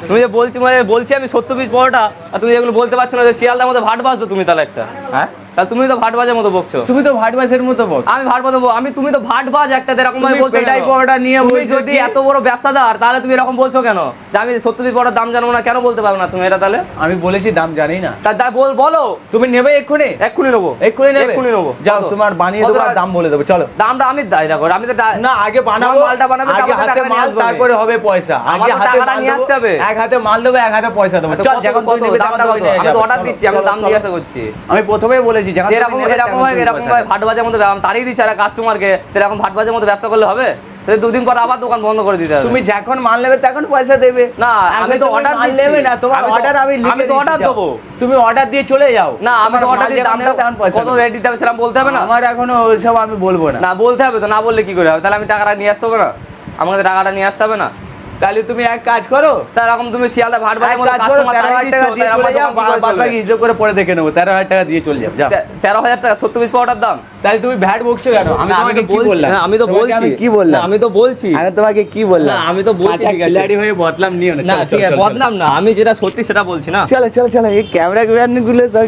তুমি যে বলছি মানে বলছি আমি সত্যবীর পরোটা আর তুমি এগুলো বলতে পারছ না যে শিয়ালদার মতো ভাট বাজতো তুমি তাহলে একটা। হ্যাঁ? তাহলে তুমি তো ভাট বাজের মতো বকছো। তুমি তো ভাট মাসের মতো বল আমি ভাট বাজবো আমি তুমি তো ভাট বাজ একটা এরকম ভাবে বলছো পেটাই কেন? পরোটা নিয়ে তুমি যদি এত বড় ব্যবসাদার তাহলে তুমি এরকম বলছো কেন? যে আমি সত্য পিস দাম জানব না কেন বলতে পারব না তুমি এটা তাহলে? আমি বলেছি দাম জানি না। তা বল বলো। তুমি নেবে এক্ষুনি? এক্ষুনি নেব। এক্ষুনি নেবে? এক্ষুনি নেব। যাও তোমার বানিয়ে দেবো দাম বলে দেবো চলো। দামটা আমি দায় রাখো আমি তো না আগে বানাবো। মালটা বানাবে, আগে হাতে মাল তারপরে হবে পয়সা। আগে হাতে টাকাটা নিয়ে আসতে হবে। এক হাতে মাল দেবো এক হাতে পয়সা দেবো। চল যখন? তুমি দামটা কত? তুমি আমি তো অর্ডার দিচ্ছি আমি দাম জিজ্ঞাসা করছি। আমি প্রথমেই বলেছি এরকম এরকম তখন এরকম পয়সা ভাবে ভাট বাজের মতো তাড়িয়ে দিচ্ছে আর কাস্টমারকে এরকম ভাট বাজের মতো ব্যবসা করলে হবে? দুদিন পর আবার দোকান বন্ধ করে দিতে হবে। তুমি যখন মাল নেবে তখন পয়সা দেবে। না, আমি তো order নেবে না তোমার অর্ডার আমি আমি তো order দেবো। তুমি অর্ডার দিয়ে চলে যাও। না আমি তো অর্ডার দিয়ে দামটা তখন পয়সা কত। রেট দিতে হবে সেরকম বলতে হবে না? আমার এখনও ওইসব আমি বলব না। না বলতে হবে তো না বললে কি করে হবে? তাহলে আমি টাকাটা নিয়ে আসতে হবে না? আমাকে টাকাটা নিয়ে আসতে হবে না? তাহলে তুমি এক কাজ করো। তা এরকম তুমি শিয়ালদা ভাট বাজের করো কাস্টমার তেরো তাড়িয়ে হাজার দিচ্ছ বাদ? বাকি হিসেব করে পরে দেখে নেব তেরো হাজার টাকা দিয়ে চলে যাও তে- তেরো হাজার টাকা সত্তর পিস পাউডার দাম? তাহলে তুমি ভ্যাট বকছো কেন? আমি তোমাকে কি বললাম? আমি তো বলছি। কি বললাম? আমি তো বলছি। আমি তোমাকে কি বললাম? আমি তো বলছি, আচ্ছা, ঠিক আছে। খিলাড়ি হয়ে বদলাম নিও না ঠিক আছে চলো, বদনাম না আমি যেটা সত্যি সেটা বলছি না? চলো চলো চলো এই ক্যামেরা গুলো সব